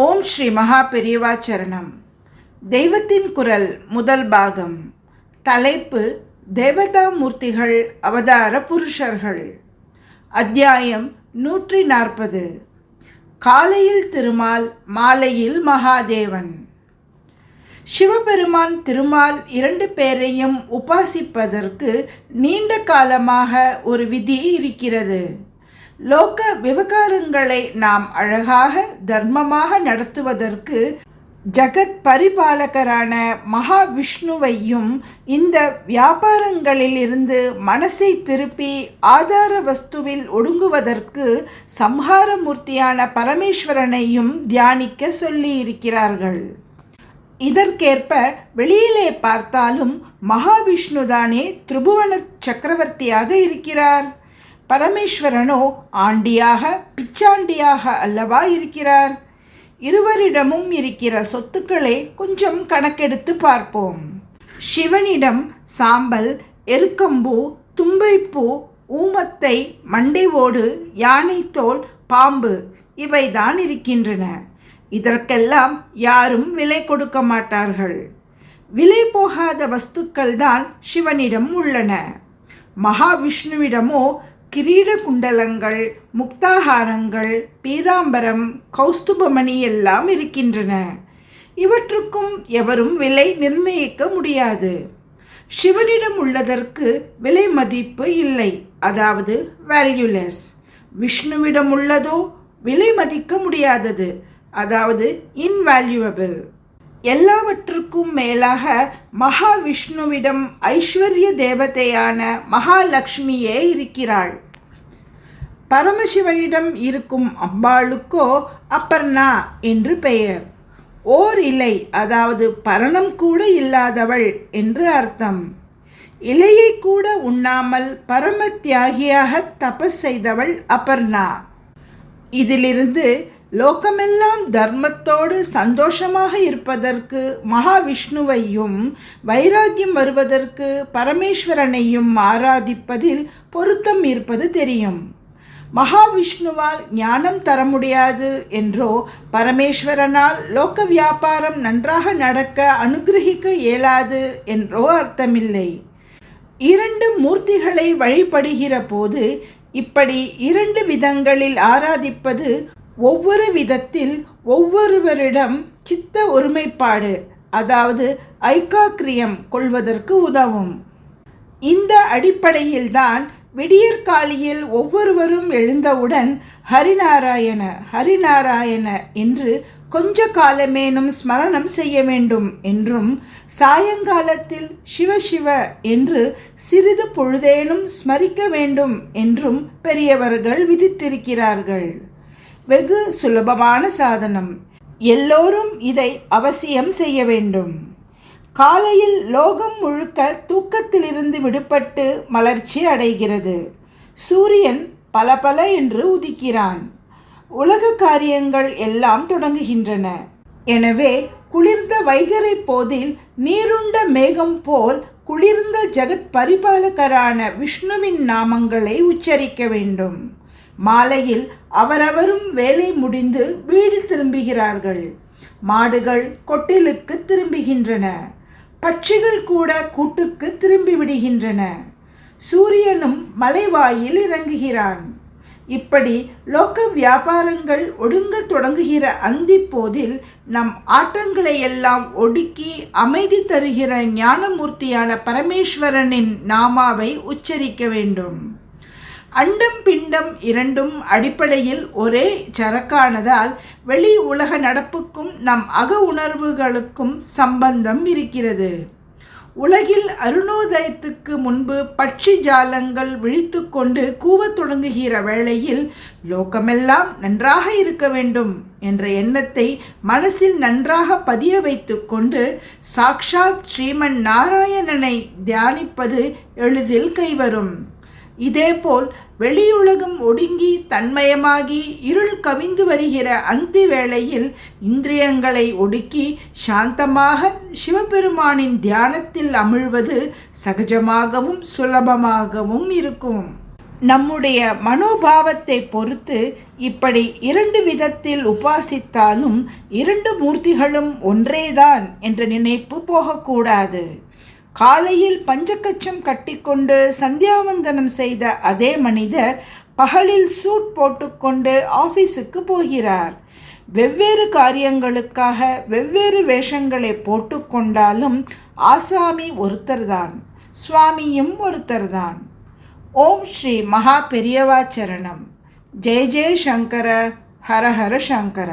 ஓம் ஸ்ரீ மகா பெரியவா சரணம். தெய்வத்தின் குரல் முதல் பாகம். தலைப்பு தேவதா மூர்த்திகள் அவதார புருஷர்கள். அத்தியாயம் நூற்றி நாற்பது காலையில் திருமால் மாலையில் மகாதேவன். சிவபெருமான் திருமால் இரண்டு பேரையும் உபாசிப்பதற்கு நீண்ட காலமாக ஒரு விதி இருக்கிறது. லோக விவகாரங்களை நாம் அழகாக தர்மமாக நடத்துவதற்கு ஜகத் பரிபாலகரான மகாவிஷ்ணுவையும் இந்த வியாபாரங்களிலிருந்து மனசை திருப்பி ஆதார வஸ்துவில் ஒடுங்குவதற்கு சம்ஹாரமூர்த்தியான பரமேஸ்வரனையும் தியானிக்க சொல்லியிருக்கிறார்கள். இதற்கேற்ப வெளியிலே பார்த்தாலும் மகாவிஷ்ணுதானே திரிபுவன சக்கரவர்த்தியாக இருக்கிறார். பரமேஸ்வரனோ ஆண்டியாக பிச்சாண்டியாக அல்லவா இருக்கிறார்? இருவரிடமும் இருக்கிற சொத்துக்களை கொஞ்சம் கணக்கெடுத்து பார்ப்போம். சிவனிடம் சாம்பல் எருக்கம்பூ தும்பைப்பூ ஊமத்தை மண்டை ஓடு யானைத்தோல் பாம்பு இவைதான் இருக்கின்றன. இதற்கெல்லாம் யாரும் விலை கொடுக்க மாட்டார்கள். விலை போகாத வஸ்துக்கள் தான் சிவனிடம் உள்ளன. மகாவிஷ்ணுவிடமோ கிரீட குண்டலங்கள் முக்தாகாரங்கள் பீதாம்பரம் கௌஸ்துபமணி எல்லாம் இருக்கின்றன. இவற்றுக்கும் எவரும் விலை நிர்ணயிக்க முடியாது. சிவனிடம் உள்ளதற்கு விலை மதிப்பு இல்லை அதாவது வேல்யூலெஸ் விஷ்ணுவிடம் உள்ளதோ விலை மதிக்க முடியாதது அதாவது இன்வேல்யூவபிள் எல்லாவற்றுக்கும் மேலாக மகாவிஷ்ணுவிடம் ஐஸ்வர்ய தேவதையான மகாலட்சுமியே இருக்கிறாள். பரமசிவனிடம் இருக்கும் அம்பாளுக்கோ அப்பர்ணா என்று பெயர். ஓர் இலை அதாவது பரணம் கூட இல்லாதவள் என்று அர்த்தம். இலையை கூட உண்ணாமல் பரம தியாகியாக தபஸ் செய்தவள் அபர்ணா இதிலிருந்து லோகமெல்லாம் தர்மத்தோடு சந்தோஷமாக இருப்பதற்கு மகாவிஷ்ணுவையும் வைராக்கியம் வருவதற்கு பரமேஸ்வரனையும் ஆராதிப்பதில் பொருத்தம் இருப்பது தெரியும். மகாவிஷ்ணுவால் ஞானம் தர முடியாது என்றோ பரமேஸ்வரனால் லோக வியாபாரம் நன்றாக நடக்க அனுகிரகிக்க இயலாது என்றோ அர்த்தமில்லை. இரண்டு மூர்த்திகளை வழிபடுகிற போது இப்படி இரண்டு விதங்களில் ஆராதிப்பது ஒவ்வொரு விதத்தில் ஒவ்வொருவரிடம் சித்த ஒருமைப்பாடு அதாவது ஐக்காக்கிரியம் கொள்வதற்கு உதவும். இந்த அடிப்படையில்தான் விடியற்காலியில் ஒவ்வொருவரும் எழுந்தவுடன் ஹரிநாராயண ஹரிநாராயண என்று கொஞ்ச காலமேனும் ஸ்மரணம் செய்ய வேண்டும் என்றும் சாயங்காலத்தில் சிவசிவ என்று சிறிது பொழுதேனும் ஸ்மரிக்க வேண்டும் என்றும் பெரியவர்கள் விதித்திருக்கிறார்கள். வெகு சுலபமான சாதனம். எல்லோரும் இதை அவசியம் செய்ய வேண்டும். காலையில் லோகம் முழுக்க தூக்கத்திலிருந்து விடுபட்டு மலர்ச்சி அடைகிறது. சூரியன் பல பல என்று உதிக்கிறான். உலக காரியங்கள் எல்லாம் தொடங்குகின்றன. எனவே குளிர்ந்த வைகரை போதில் நீருண்ட மேகம் போல் குளிர்ந்த ஜெகத் பரிபாலகரான விஷ்ணுவின் நாமங்களை உச்சரிக்க வேண்டும். மாலையில் அவரவரும் வேலை முடிந்து வீடு திரும்புகிறார்கள். மாடுகள் கொட்டிலுக்கு திரும்புகின்றன. பட்சிகள் கூட கூட்டுக்கு திரும்பி விடுகின்றன சூரியனும் மலைவாயில் இறங்குகிறான். இப்படி லோக வியாபாரங்கள் ஒடுங்க தொடங்குகிற அந்தி போதில் நம் ஆட்டங்களை எல்லாம் ஒடுக்கி அமைதி தருகிற ஞானமூர்த்தியான பரமேஸ்வரனின் நாமாவை உச்சரிக்க வேண்டும். அண்டம் பிண்டம் இரண்டும் அடிப்படையில் ஒரே சரக்கானதால் வெளி உலக நடப்புக்கும் நம் அக உணர்வுகளுக்கும் சம்பந்தம் இருக்கிறது. உலகில் அருணோதயத்துக்கு முன்பு பட்சி ஜாலங்கள் விழித்து கொண்டு கூவத் தொடங்குகிற வேளையில் லோகமெல்லாம் நன்றாக இருக்க வேண்டும் என்ற எண்ணத்தை மனசில் நன்றாக பதிய வைத்து கொண்டு சாக்ஷாத் ஸ்ரீமன் நாராயணனை தியானிப்பது எளிதில் கைவரும். இதேபோல் வெளியுலகம் ஒடுங்கி தன்மயமாகி இருள் கவிந்து வருகிற அந்தி வேளையில் இந்திரியங்களை ஒடுக்கி சாந்தமாக சிவபெருமானின் தியானத்தில் அமிழ்வது சகஜமாகவும் சுலபமாகவும் இருக்கும். நம்முடைய மனோபாவத்தை பொறுத்து இப்படி இரண்டு விதத்தில் உபாசித்தாலும் இரண்டு மூர்த்திகளும் ஒன்றேதான் என்ற நினைப்பு போகக்கூடாது. காலையில் பஞ்சக்கச்சம் கட்டிக்கொண்டு சந்தியாவந்தனம் செய்த அதே மனிதர் பகலில் சூட் போட்டுக்கொண்டு ஆஃபீஸுக்கு போகிறார். வெவ்வேறு காரியங்களுக்காக வெவ்வேறு வேஷங்களை போட்டுக்கொண்டாலும் ஆசாமி ஒருத்தர்தான் சுவாமியும் ஒருத்தர்தான். ஓம் ஸ்ரீ மகா பெரியவா சரணம். ஜெய ஜெய சங்கர ஹர ஹர சங்கர.